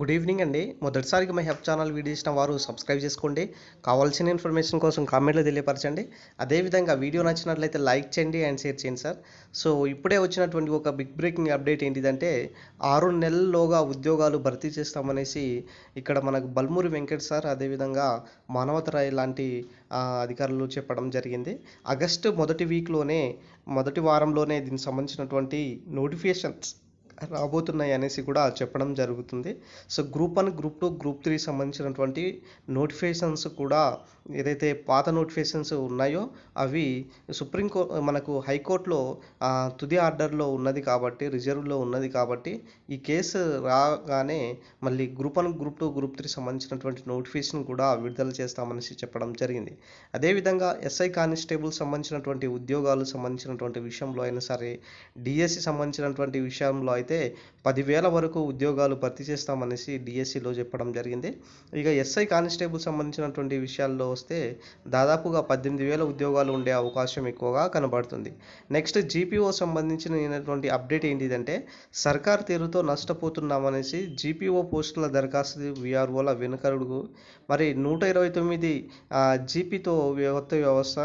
Good evening అండి. మొదటిసారిగా మా హెల్ప్ ఛానల్ వీడియో ఇచ్చిన వారు సబ్స్క్రైబ్ చేసుకోండి. కావాల్సిన ఇన్ఫర్మేషన్ కోసం కామెంట్లో తెలియపరచండి. అదేవిధంగా వీడియో నచ్చినట్లయితే లైక్ చేయండి అండ్ షేర్ చేయండి సార్. సో ఇప్పుడే వచ్చినటువంటి ఒక బిగ్ బ్రేకింగ్ అప్డేట్ ఏంటిదంటే ఆరు నెలల్లోగా ఉద్యోగాలు భర్తీ చేస్తామనేసి ఇక్కడ మనకు బల్మూరి వెంకట్ సార్ అదేవిధంగా మానవతరాయ్ లాంటి అధికారులు చెప్పడం జరిగింది. ఆగస్టు మొదటి వీక్లోనే మొదటి వారంలోనే దీనికి సంబంధించినటువంటి నోటిఫికేషన్స్ రాబోతున్నాయి అనేసి కూడా చెప్పడం జరుగుతుంది. So group one group two group three సంబంధించినటువంటి నోటిఫికేషన్స్ కూడా ఏదైతే పాత నోటిఫికేషన్స్ ఉన్నాయో అవి సుప్రీం కో మనకు హైకోర్టులో తుది ఆర్డర్లో ఉన్నది కాబట్టి రిజర్వ్లో ఉన్నది కాబట్టి ఈ కేసు రాగానే మళ్ళీ group one group two group three సంబంధించినటువంటి నోటిఫికేషన్ కూడా విడుదల చేస్తామనేసి చెప్పడం జరిగింది. అదేవిధంగా ఎస్ఐ కానిస్టేబుల్ సంబంధించినటువంటి ఉద్యోగాలు సంబంధించినటువంటి విషయంలో అయినా సరే డిఎస్సి సంబంధించినటువంటి విషయంలో అయితే పదివేల వరకు ఉద్యోగాలు భర్తీ చేస్తామనేసి డిఎస్సిలో చెప్పడం జరిగింది. ఇక ఎస్ఐ కానిస్టేబుల్ సంబంధించినటువంటి విషయాల్లో వస్తే దాదాపుగా పద్దెనిమిది వేల ఉద్యోగాలు ఉండే అవకాశం ఎక్కువగా కనబడుతుంది. నెక్స్ట్ జీపీఓ సంబంధించినటువంటి అప్డేట్ ఏంటిదంటే సర్కార్ తీరుతో నష్టపోతున్నామనేసి జీపీఓ పోస్టుల దరఖాస్తు విఆర్ఓల వెనుకరుడు మరి నూట ఇరవై తొమ్మిది జీపీతో కొత్త వ్యవస్థ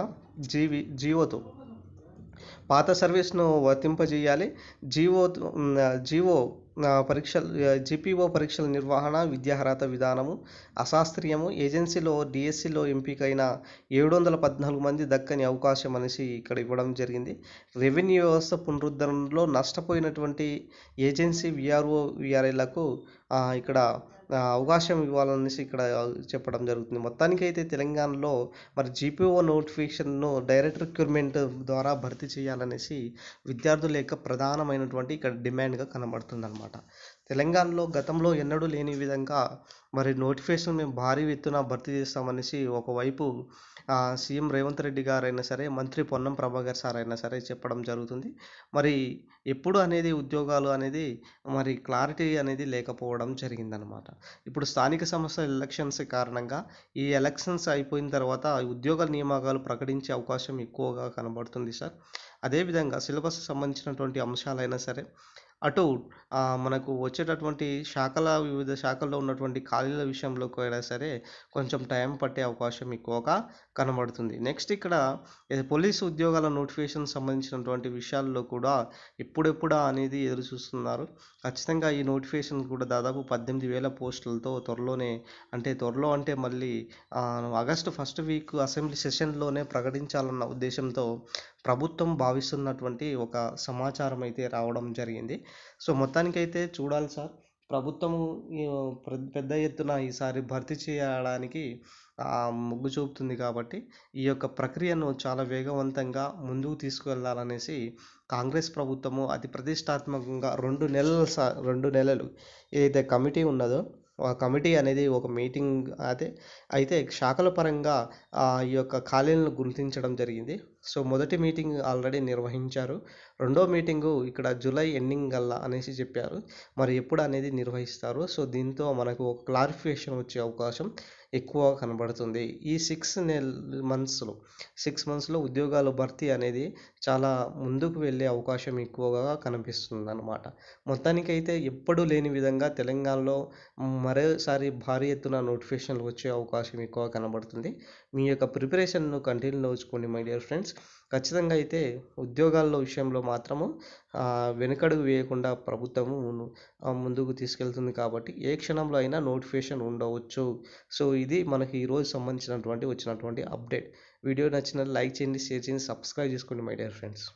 జీవి జీవోతో పాత సర్వీస్ను వర్తింపజేయాలి. జీవో జీవో పరీక్షలు జీపీఓ పరీక్షల నిర్వహణ విద్యార్హత విధానము అశాస్త్రీయము ఏజెన్సీలో డిఎస్సిలో ఎంపికైన ఏడు వందల పద్నాలుగు మంది దక్కని అవకాశం అనేసి ఇక్కడ ఇవ్వడం జరిగింది. రెవెన్యూ వ్యవస్థ పునరుద్ధరణలో నష్టపోయినటువంటి ఏజెన్సీ విఆర్ఓ విఆర్ఐలకు ఇక్కడ అవకాశం ఇవ్వాలనేసి ఇక్కడ చెప్పడం జరుగుతుంది. మొత్తానికైతే తెలంగాణలో మరి జీపీఓ నోటిఫికేషన్ను డైరెక్ట్ రిక్రూట్మెంట్ ద్వారా భర్తీ చేయాలనేసి విద్యార్థుల యొక్క ప్రధానమైనటువంటి ఇక్కడ డిమాండ్గా కనబడుతుంది అనమాట తెలంగాణలో గతంలో ఎన్నడూ లేని విధంగా మరి నోటిఫికేషన్ మేము భారీ ఎత్తున భర్తీ చేస్తామనేసి ఒకవైపు సీఎం రేవంత్ రెడ్డి గారైనా సరే మంత్రి పొన్నం ప్రభాకర్ సార్ అయినా సరే చెప్పడం జరుగుతుంది. మరి ఎప్పుడు అనేది ఉద్యోగాలు అనేది మరి క్లారిటీ అనేది లేకపోవడం జరిగిందనమాట ఇప్పుడు స్థానిక సంస్థల ఎలక్షన్స్ కారణంగా ఈ ఎలక్షన్స్ అయిపోయిన తర్వాత ఉద్యోగ నియామకాలు ప్రకటించే అవకాశం ఎక్కువగా కనబడుతుంది సార్. అదేవిధంగా సిలబస్ సంబంధించినటువంటి అంశాలైనా సరే అటు మనకు వచ్చేటటువంటి శాఖల వివిధ శాఖల్లో ఉన్నటువంటి ఖాళీల విషయంలో అయినా సరే కొంచెం టైం పట్టే అవకాశం ఎక్కువగా కనబడుతుంది. నెక్స్ట్ ఇక్కడ పోలీసు ఉద్యోగాల నోటిఫికేషన్ సంబంధించినటువంటి విషయాల్లో కూడా ఎప్పుడెప్పుడా అనేది ఎదురు చూస్తున్నారు. ఖచ్చితంగా ఈ నోటిఫికేషన్ కూడా దాదాపు పద్దెనిమిది వేల పోస్టులతో త్వరలోనే అంటే త్వరలో అంటే మళ్ళీ ఆగస్టు ఫస్ట్ వీక్ అసెంబ్లీ సెషన్లోనే ప్రకటించాలన్న ఉద్దేశంతో ప్రభుత్వం భావిస్తున్నటువంటి ఒక సమాచారం అయితే రావడం జరిగింది. సో మొత్తానికైతే చూడాలి సార్. ప్రభుత్వము పెద్ద ఎత్తున ఈసారి భర్తీ చేయడానికి మొగ్గు చూపుతుంది కాబట్టి ఈ యొక్క ప్రక్రియను చాలా వేగవంతంగా ముందుకు తీసుకువెళ్ళాలనేసి కాంగ్రెస్ ప్రభుత్వము అతి ప్రతిష్టాత్మకంగా రెండు నెలల స- రెండు నెలలు ఏదైతే కమిటీ ఉన్నదో ఆ కమిటీ అనేది ఒక మీటింగ్ అదే అయితే శాఖల పరంగా ఈ యొక్క ఖాళీలను గుర్తించడం జరిగింది. సో మొదటి మీటింగ్ ఆల్రెడీ నిర్వహించారు. రెండో మీటింగు ఇక్కడ జూలై ఎండింగ్ గల్లా అనేసి చెప్పారు. మరి ఎప్పుడు అనేది నిర్వహిస్తారు. సో దీంతో మనకు ఒక క్లారిఫికేషన్ వచ్చే అవకాశం ఎక్కువ కనబడుతుంది. ఈ సిక్స్ నెల మంత్స్లో సిక్స్ మంత్స్లో ఉద్యోగాలు భర్తీ అనేది చాలా ముందుకు వెళ్ళే అవకాశం ఎక్కువగా కనిపిస్తుంది అన్నమాట మొత్తానికైతే ఎప్పుడూ లేని విధంగా తెలంగాణలో మరోసారి భారీ ఎత్తున నోటిఫికేషన్లు వచ్చే అవకాశం ఎక్కువ కనబడుతుంది. మీ యొక్క ప్రిపరేషన్ను కంటిన్యూ ఉంచుకోండి మై డియర్ ఫ్రెండ్స్. ఖచ్చితంగా అయితే ఉద్యోగాల్లో విషయంలో మాత్రము వెనుకడుగు వేయకుండా ప్రభుత్వము ముందుకు తీసుకెళ్తుంది కాబట్టి ఏ క్షణంలో అయినా నోటిఫికేషన్ ఉండవచ్చు. సో ఇది మనకి ఈరోజు సంబంధించినటువంటి వచ్చినటువంటి అప్డేట్. వీడియో నచ్చిన లైక్ చేయండి షేర్ చేయండి సబ్స్క్రైబ్ చేసుకోండి మై డియర్ ఫ్రెండ్స్.